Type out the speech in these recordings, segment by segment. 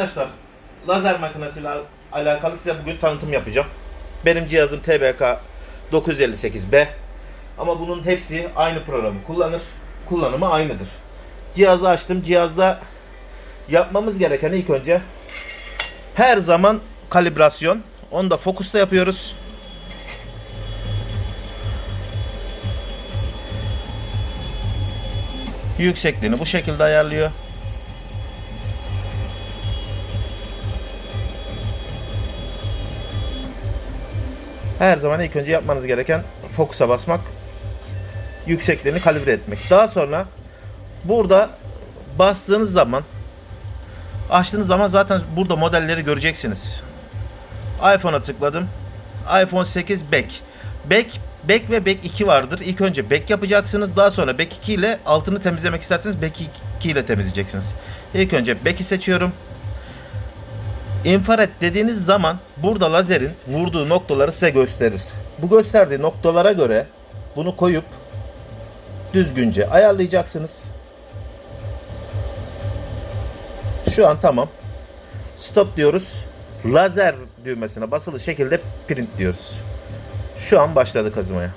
Arkadaşlar lazer makinesiyle al- alakalı size bugün tanıtım yapacağım. Benim cihazım TBK 958B. Ama bunun hepsi aynı programı kullanır. Kullanımı aynıdır. Cihazı açtım. Cihazda yapmamız gereken ilk önce her zaman kalibrasyon. Onu da fokusta yapıyoruz. Yüksekliğini bu şekilde ayarlıyor. Her zaman ilk önce yapmanız gereken fokusa basmak, yüksekliğini kalibre etmek. Daha sonra burada bastığınız zaman açtığınız zaman zaten burada modelleri göreceksiniz. iPhone'a tıkladım. iPhone 8 Back. Back Back ve Back 2 vardır. İlk önce Back yapacaksınız. Daha sonra Back 2 ile altını temizlemek isterseniz Back 2 ile temizleyeceksiniz. İlk önce Back'i seçiyorum. İnfrared dediğiniz zaman burada lazerin vurduğu noktaları size gösterir. Bu gösterdiği noktalara göre bunu koyup düzgünce ayarlayacaksınız. Şu an tamam. Stop diyoruz. Lazer düğmesine basılı şekilde print diyoruz. Şu an başladı kazımaya.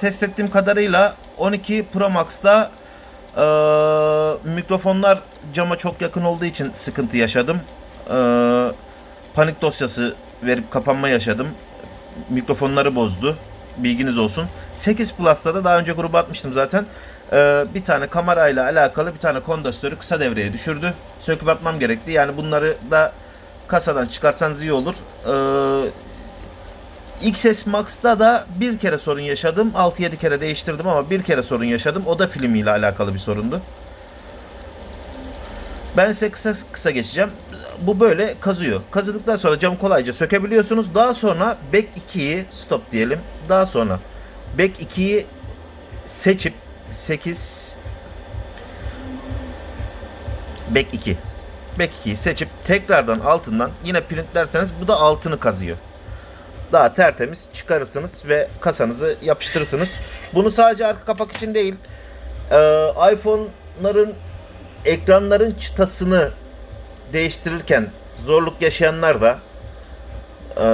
Test ettiğim kadarıyla 12 Pro Max'ta eee, mikrofonlar cama çok yakın olduğu için sıkıntı yaşadım. Eee, panik dosyası verip kapanma yaşadım. Mikrofonları bozdu. Bilginiz olsun. 8 Plus'ta da daha önce gruba atmıştım zaten. Eee, bir tane kamerayla alakalı bir tane kondansatörü kısa devreye düşürdü. Söküp atmam gerekti. Yani bunları da kasadan çıkartsanız iyi olur. Eee XS Max'ta da bir kere sorun yaşadım. 6-7 kere değiştirdim ama bir kere sorun yaşadım. O da filmiyle alakalı bir sorundu. Ben size kısa kısa geçeceğim. Bu böyle kazıyor. Kazıdıktan sonra camı kolayca sökebiliyorsunuz. Daha sonra Back 2'yi stop diyelim. Daha sonra Back 2'yi seçip 8 Back 2 Back 2'yi seçip tekrardan altından yine printlerseniz bu da altını kazıyor daha tertemiz çıkarırsınız ve kasanızı yapıştırırsınız. Bunu sadece arka kapak için değil, iPhone'ların ekranların çıtasını değiştirirken zorluk yaşayanlar da e,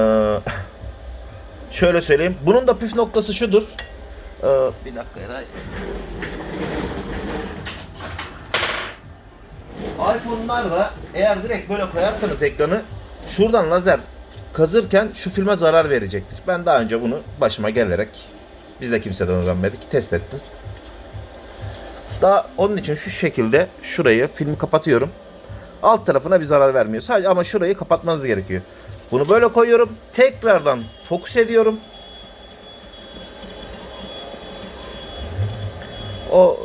şöyle söyleyeyim. Bunun da püf noktası şudur. E, bir dakika Eray. iPhone'lar da eğer direkt böyle koyarsanız ekranı şuradan lazer kazırken şu filme zarar verecektir. Ben daha önce bunu başıma gelerek biz de kimseden öğrenmedik. Test ettim. Daha onun için şu şekilde şurayı filmi kapatıyorum. Alt tarafına bir zarar vermiyor. Sadece ama şurayı kapatmanız gerekiyor. Bunu böyle koyuyorum. Tekrardan fokus ediyorum. O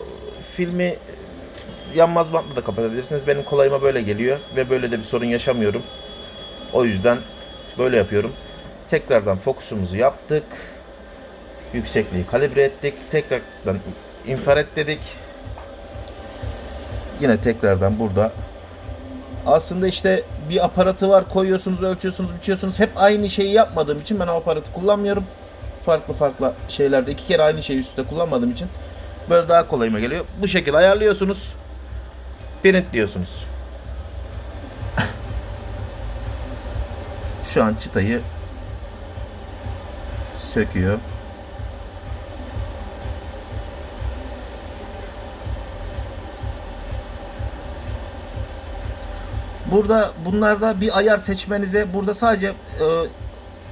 filmi yanmaz bantla da kapatabilirsiniz. Benim kolayıma böyle geliyor ve böyle de bir sorun yaşamıyorum. O yüzden böyle yapıyorum. Tekrardan fokusumuzu yaptık. Yüksekliği kalibre ettik. Tekrardan infrared dedik. Yine tekrardan burada. Aslında işte bir aparatı var koyuyorsunuz ölçüyorsunuz biçiyorsunuz. Hep aynı şeyi yapmadığım için ben aparatı kullanmıyorum. Farklı farklı şeylerde iki kere aynı şeyi üstte kullanmadığım için böyle daha kolayıma geliyor. Bu şekilde ayarlıyorsunuz. Print diyorsunuz. Şu an çıtayı söküyor. Burada bunlarda bir ayar seçmenize burada sadece e,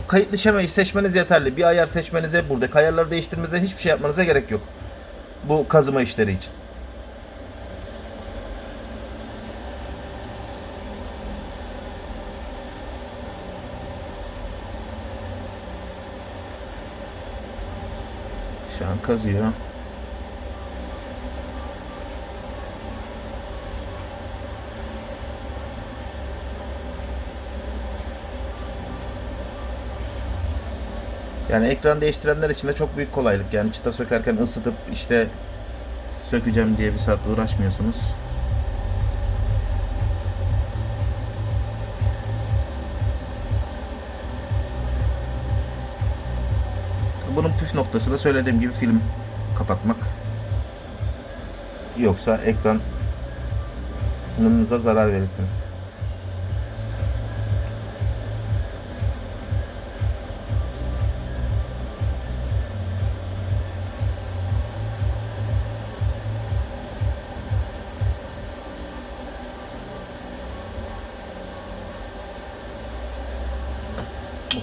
kayıtlı şemayı seçmeniz yeterli. Bir ayar seçmenize burada ayarları değiştirmenize hiçbir şey yapmanıza gerek yok. Bu kazıma işleri için. Şu an kazıyor. Yani ekran değiştirenler için de çok büyük kolaylık. Yani çıta sökerken ısıtıp işte sökeceğim diye bir saat uğraşmıyorsunuz. Bunun püf noktası da söylediğim gibi film kapatmak. Yoksa ekranınıza zarar verirsiniz.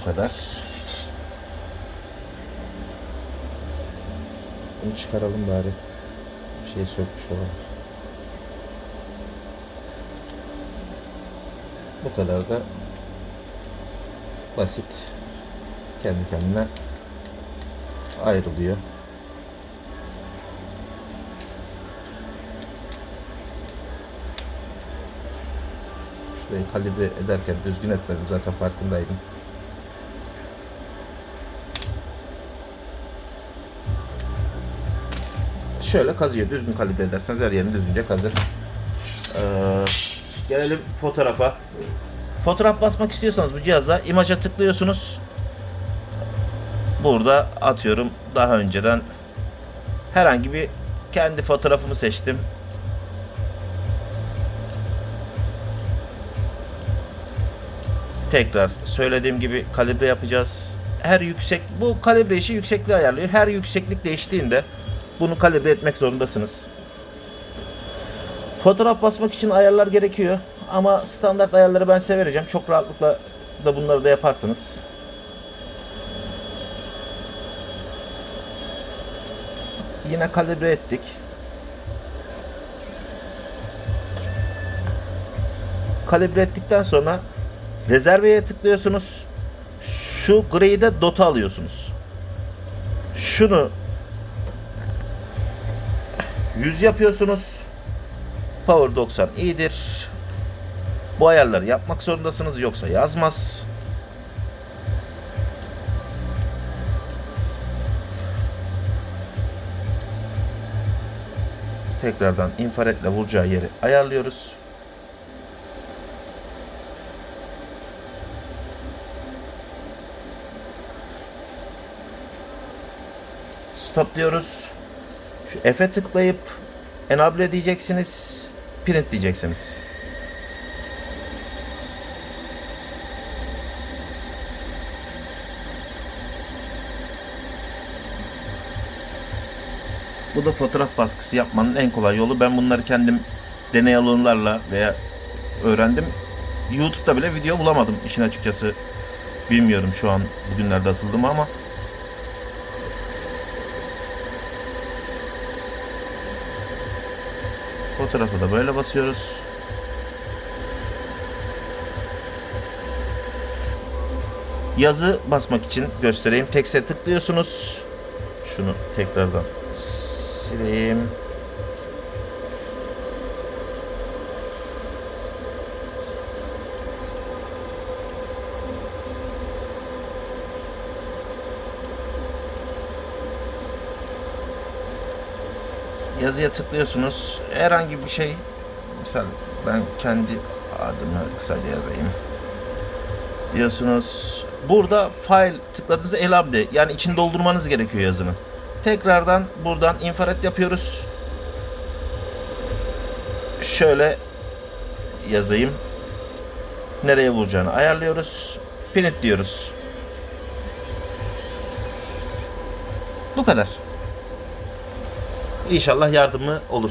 Kadar. Bunu çıkaralım bari. Bir şey sökmüş olalım. Bu kadar da basit. Kendi kendine ayrılıyor. Şurayı kalibre ederken düzgün etmedim zaten farkındaydım. Şöyle kazıyor. Düzgün kalibre ederseniz her yerini düzgünce kazır. Ee, gelelim fotoğrafa. Fotoğraf basmak istiyorsanız bu cihazda imaja tıklıyorsunuz. Burada atıyorum daha önceden herhangi bir kendi fotoğrafımı seçtim. Tekrar söylediğim gibi kalibre yapacağız. Her yüksek bu kalibre işi yüksekliği ayarlıyor. Her yükseklik değiştiğinde bunu kalibre etmek zorundasınız. Fotoğraf basmak için ayarlar gerekiyor. Ama standart ayarları ben size vereceğim. Çok rahatlıkla da bunları da yaparsınız. Yine kalibre ettik. Kalibre ettikten sonra rezerveye tıklıyorsunuz. Şu griyi de dota alıyorsunuz. Şunu 100 yapıyorsunuz. Power 90 iyidir. Bu ayarları yapmak zorundasınız yoksa yazmaz. Tekrardan infraredle vuracağı yeri ayarlıyoruz. Stop diyoruz. Şu F'e tıklayıp enable diyeceksiniz. Print diyeceksiniz. Bu da fotoğraf baskısı yapmanın en kolay yolu. Ben bunları kendim deney alanlarla veya öğrendim. YouTube'da bile video bulamadım işin açıkçası. Bilmiyorum şu an bugünlerde atıldı mı ama Fotoğrafı da böyle basıyoruz. Yazı basmak için göstereyim. Tekste tıklıyorsunuz. Şunu tekrardan sileyim. Yazıya tıklıyorsunuz. Herhangi bir şey mesela ben kendi adımı kısaca yazayım. Diyorsunuz. Burada file tıkladığınızda elabde yani içini doldurmanız gerekiyor yazının. Tekrardan buradan infrared yapıyoruz. Şöyle yazayım. Nereye vuracağını ayarlıyoruz. Print diyoruz. Bu kadar. İnşallah yardımı olur.